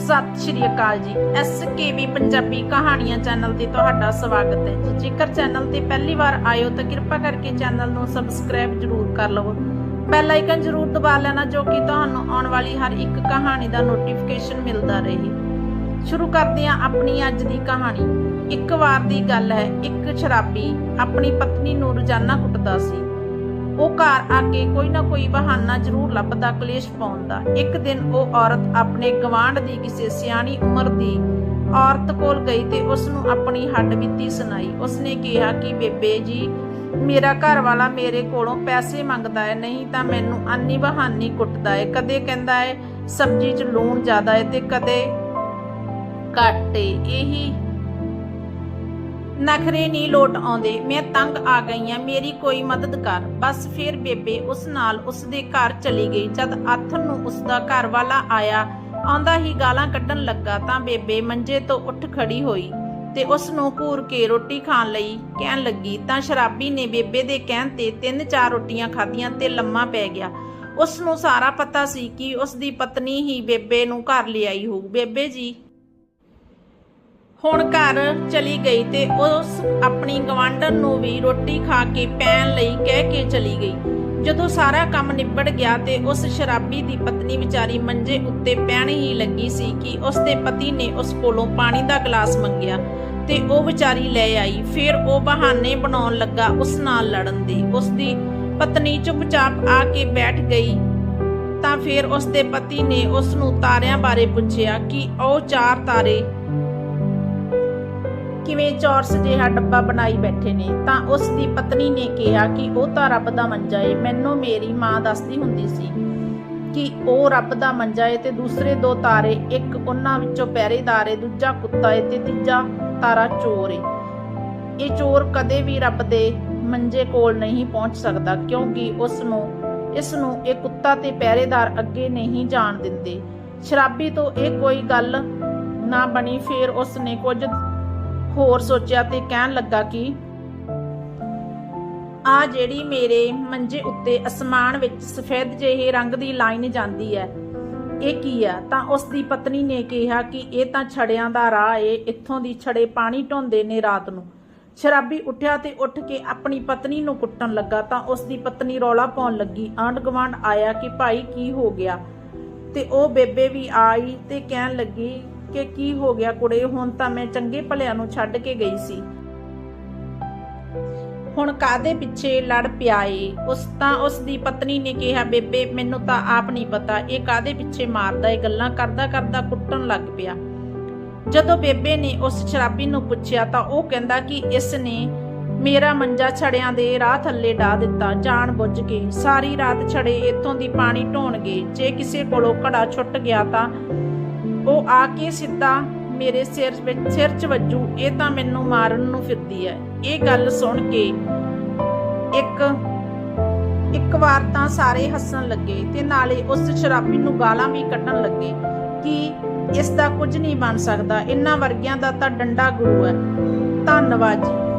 ਸਤਿ ਸ਼੍ਰੀ ਅਕਾਲ ਜੀ। ਐਸਕੇਬੀ ਪੰਜਾਬੀ ਕਹਾਣੀਆਂ ਚੈਨਲ ਤੇ ਤੁਹਾਡਾ ਸਵਾਗਤ ਹੈ ਜੀ। ਜੇਕਰ ਚੈਨਲ ਤੇ ਪਹਿਲੀ ਵਾਰ ਆਏ ਤਾਂ ਕਿਰਪਾ ਕਰਕੇ ਚੈਨਲ ਨੂੰ ਸਬਸਕ੍ਰਾਈਬ ਜਰੂਰ ਕਰ ਲਵੋ। ਬੈਲ ਆਈਕਨ ਜਰੂਰ ਦਬਾ ਲੈਣਾ ਜੋ ਕਿ ਤੁਹਾਨੂੰ ਆਉਣ ਵਾਲੀ ਹਰ ਇੱਕ ਕਹਾਣੀ ਦਾ ਨੋਟੀਫਿਕੇਸ਼ਨ ਮਿਲਦਾ ਰਹੇ। ਸ਼ੁਰੂ ਕਰਦੇ ਹਾਂ ਆਪਣੀ ਅੱਜ ਦੀ ਕਹਾਣੀ। ਇੱਕ ਵਾਰ ਦੀ ਗੱਲ ਹੈ, ਇੱਕ ਸ਼ਰਾਬੀ। ਆਪਣੀ ਪਤਨੀ ਨੂੰ ਰੋਜ਼ਾਨਾ ਕੁੱਟਦਾ ਸੀ। ਉਹ ਘਰ ਆ ਕੇ ਕੋਈ ਨਾ ਕੋਈ ਬਹਾਨਾ ਜ਼ਰੂਰ ਲੱਭਦਾ ਕਲੇਸ਼ ਪਾਉਂਦਾ। ਇੱਕ ਦਿਨ ਉਹ ਔਰਤ ਆਪਣੇ ਗਵਾਂਢ ਦੀ ਕਿਸੇ ਸਿਆਣੀ ਉਮਰ ਦੀ ਔਰਤ ਕੋਲ ਗਈ ਤੇ ਉਸ ਨੂੰ ਆਪਣੀ ਹੱਡ ਬੀਤੀ ਸੁਣਾਈ। ਉਸਨੇ ਕਿਹਾ ਕਿ, ਬੇਬੇ ਜੀ, ਮੇਰਾ ਘਰ ਵਾਲਾ ਮੇਰੇ ਕੋਲੋਂ ਪੈਸੇ ਮੰਗਦਾ ਹੈ। ਨਹੀਂ ਤਾਂ ਮੈਨੂੰ ਆਨੀ ਬਹਾਨੀ ਕੁੱਟਦਾ ਹੈ। ਕਦੇ ਕਹਿੰਦਾ ਹੈ, ਸਬਜ਼ੀ 'ਚ ਲੂਣ ਜ਼ਿਆਦਾ ਹੈ ਤੇ ਕਦੇ ਘੱਟ ਏ। ਇਹੀ ਨਖਰੇ ਨਹੀਂ ਲੋਟ ਆਉਂਦੇ। ਮੈਂ ਤੰਗ ਆ ਗਈ ਆ, ਮੇਰੀ ਕੋਈ ਮਦਦ ਕਰ। ਬਸ ਫਿਰ ਬੇਬੇ ਉਸ ਨਾਲ ਉਸ ਦੇ ਘਰ ਚਲੀ ਗਈ। ਜਦ ਆਥਨ ਨੂੰ ਉਸ ਦਾ ਘਰ ਵਾਲਾ ਆਇਆ, ਆਉਂਦਾ ਹੀ ਗਾਲਾਂ ਕੱਢਣ ਲੱਗਾ ਤਾਂ ਬੇਬੇ ਮੰਜੇ ਤੋਂ ਉੱਠ ਖੜੀ ਹੋਈ ਤੇ ਉਸ ਨੂੰ ਘੂਰ ਕੇ ਰੋਟੀ ਖਾਣ ਲਈ ਕਹਿਣ ਲੱਗੀ, ਤਾਂ ਸ਼ਰਾਬੀ ਨੇ ਬੇਬੇ ਦੇ ਕਹਿਣ ਤੇ ਤਿੰਨ ਚਾਰ ਰੋਟੀਆਂ ਖਾਧੀਆਂ ਤੇ ਲੰਮਾ ਪੈ ਗਿਆ। ਉਸ ਨੂੰ ਸਾਰਾ ਪਤਾ ਸੀ ਕਿ ਉਸ ਦੀ ਪਤਨੀ ਹੀ ਬੇਬੇ ਨੂੰ ਘਰ ਲਿਆਈ ਹੋਊ। ਬੇਬੇ ਜੀ ਹੁਣ ਘਰ ਚਲੀ ਗਈ ਤੇ ਉਸ ਆਪਣੀ ਗਵਾਂਢਣ ਨੂੰ ਵੀ ਰੋਟੀ ਖਾ ਕੇ ਪੈਣ ਲਈ ਕਹਿ ਕੇ ਚਲੀ ਗਈ। ਜਦੋਂ ਸਾਰਾ ਕੰਮ ਨਿਬੜ ਗਿਆ ਤੇ ਉਸ ਸ਼ਰਾਬੀ ਦੀ ਪਤਨੀ ਵਿਚਾਰੀ ਮੰਜੇ ਉੱਤੇ ਪੈਣ ਹੀ ਲੱਗੀ ਸੀ ਕਿ ਉਸ ਦੇ ਪਤੀ ਨੇ ਉਸ ਕੋਲੋਂ ਪਾਣੀ ਦਾ ਗਲਾਸ ਮੰਗਿਆ ਤੇ ਉਹ ਵਿਚਾਰੀ ਲੈ ਆਈ। ਫਿਰ ਉਹ ਬਹਾਨੇ ਬਣਾਉਣ ਲੱਗਾ ਉਸ ਨਾਲ ਲੜਨ ਦੀ। ਉਸ ਦੀ ਪਤਨੀ ਚੁੱਪਚਾਪ ਆ ਕੇ ਬੈਠ ਗਈ। ਤਾਂ ਫਿਰ ਉਸ ਦੇ ਪਤੀ ਨੇ ਉਸ ਨੂੰ ਤਾਰਿਆਂ ਬਾਰੇ ਪੁੱਛਿਆ ਕਿ ਉਹ ਚਾਰ ਤਾਰੇ ਕਿਵੇਂ ਚੌਰਸ ਜਿਹਾ ਡੱਬਾ ਬਣਾਈ ਬੈਠੇ ਨੇ, ਤਾਂ ਉਸ ਦੀ ਪਤਨੀ ਨੇ ਕਿਹਾ ਕਿ ਉਹ ਤਾਂ ਰੱਬ ਦਾ ਮੰਜਾ ਏ, ਮੈਨੂੰ ਮੇਰੀ ਮਾਂ ਦੱਸਦੀ ਹੁੰਦੀ ਸੀ ਕਿ ਉਹ ਰੱਬ ਦਾ ਮੰਜਾ ਏ ਤੇ ਦੂਸਰੇ ਦੋ ਤਾਰੇ, ਇੱਕ ਉਹਨਾਂ ਵਿੱਚੋਂ ਪਹਿਰੇਦਾਰ ਏ, ਦੂਜਾ ਕੁੱਤਾ ਏ ਤੇ ਤੀਜਾ ਤਾਰਾ ਚੋਰ ਏ। ਇਹ ਚੋਰ ਕਦੇ ਵੀ ਰੱਬ ਦੇ ਮੰਜੇ ਕੋਲ ਨਹੀਂ ਪਹੁੰਚ ਸਕਦਾ, ਕਿਉਂਕਿ ਉਸ ਨੂੰ ਇਸ ਨੂੰ ਇਹ ਕੁੱਤਾ ਤੇ ਪਹਿਰੇਦਾਰ ਅੱਗੇ ਨਹੀਂ ਜਾਣ ਦਿੰਦੇ। ਸ਼ਰਾਬੀ ਤੋਂ ਇਹ ਕੋਈ ਗੱਲ ਨਾ ਬਣੀ, ਫੇਰ ਉਸ ਨੇ ਕੁਝ ਹੋਰ ਸੋਚਿਆ ਤੇ ਕਹਿਣ ਲੱਗਾ ਕਿ ਆ ਜਿਹੜੀ ਮੇਰੇ ਮੰਜੇ ਉੱਤੇ ਅਸਮਾਨ ਵਿੱਚ ਸਫੈਦ ਜਿਹੇ ਰੰਗ ਦੀ ਲਾਈਨ ਜਾਂਦੀ ਹੈ, ਇਹ ਕੀ ਆ ਤਾਂ ਉਸ ਦੀ ਪਤਨੀ ਨੇ ਕਿਹਾ ਕਿ ਇਹ ਤਾਂ ਛੜਿਆਂ ਦਾ ਰਾਹ ਏ, ਇੱਥੋਂ ਦੀ ਛੜੇ ਪਾਣੀ ਢੋਂਦੇ ਨੇ ਰਾਤ ਨੂੰ। ਸ਼ਰਾਬੀ ਉੱਠਿਆ ਤੇ ਉੱਠ ਕੇ ਆਪਣੀ ਪਤਨੀ ਨੂੰ ਕੁੱਟਣ ਲੱਗਾ ਤਾਂ ਉਸ ਦੀ ਪਤਨੀ ਰੌਲਾ ਪਾਉਣ ਲੱਗੀ। ਆਂਢ ਗੁਆਂਢ ਆਇਆ ਕਿ ਭਾਈ ਕੀ ਹੋ ਗਿਆ? ਤੇ ਉਹ ਬੇਬੇ ਵੀ ਆਈ ਤੇ ਕਹਿਣ ਲੱਗੀ ਕਿ ਕੀ ਹੋ ਗਿਆ ਕੁੜੇ, ਹੁਣ ਤਾਂ ਮੈਂ ਚੰਗੇ ਭਲਿਆਂ ਨੂੰ ਛੱਡ ਕੇ ਗਈ ਸੀ। ਹੁਣ ਕਾਦੇ ਪਿੱਛੇ ਲੜ ਪਿਆ ਏ? ਉਸ ਤਾਂ ਉਸ ਦੀ ਪਤਨੀ ਨੇ ਕਿਹਾ, ਬੇਬੇ, ਮੈਨੂੰ ਤਾਂ ਆਪ ਨਹੀਂ ਪਤਾ, ਇਹ ਕਾਦੇ ਪਿੱਛੇ ਮਾਰਦਾ ਏ? ਗੱਲਾਂ ਕਰਦਾ ਕਰਦਾ ਕੁੱਟਣ ਲੱਗ ਪਿਆ। ਜਦੋਂ ਬੇਬੇ ਨੇ ਉਸ ਸ਼ਰਾਬੀ ਨੂੰ ਪੁੱਛਿਆ, ਤਾਂ ਉਹ ਕਹਿੰਦਾ ਕਿ ਇਸ ਨੇ ਮੇਰਾ ਮੰਜਾ ਛੜਿਆਂ ਦੇ ਰਾਹ ਥੱਲੇ ਢਾ ਦਿੱਤਾ, ਜਾਣ ਬੁੱਝ ਕੇ। ਸਾਰੀ ਰਾਤ ਛੜੇ ਇਥੋਂ ਦੀ ਪਾਣੀ ਢੋਣਗੇ। ਜੇ ਕਿਸੇ ਕੋਲੋਂ ਘੜਾ ਛੁੱਟ ਗਿਆ ਤਾਂ ਉਹ ਆ ਕੇ ਸਿੱਧਾ ਮੇਰੇ ਸਿਰ ਵਿੱਚ ਸਿਰ 'ਚ ਵੱਜੂ। ਇਹ ਤਾਂ ਮੈਨੂੰ ਮਾਰਨ ਨੂੰ ਫਿਰਦੀ ਹੈ ਇਹ ਗੱਲ ਸੁਣ ਕੇ ਇੱਕ ਇੱਕ ਵਾਰ ਤਾਂ ਸਾਰੇ ਹੱਸਣ ਲੱਗੇ ਤੇ ਨਾਲੇ ਉਸ ਸ਼ਰਾਬੀ ਨੂੰ ਗਾਲਾਂ ਵੀ ਕੱਢਣ ਲੱਗੇ ਕਿ ਇਸ ਦਾ ਕੁਝ ਨਹੀਂ ਬਣ ਸਕਦਾ। ਇੰਨਾ ਵਰਗਿਆਂ ਦਾ ਤਾਂ ਡੰਡਾ ਗੁਰੂ ਹੈ ਧੰਨਵਾਦ ਜੀ।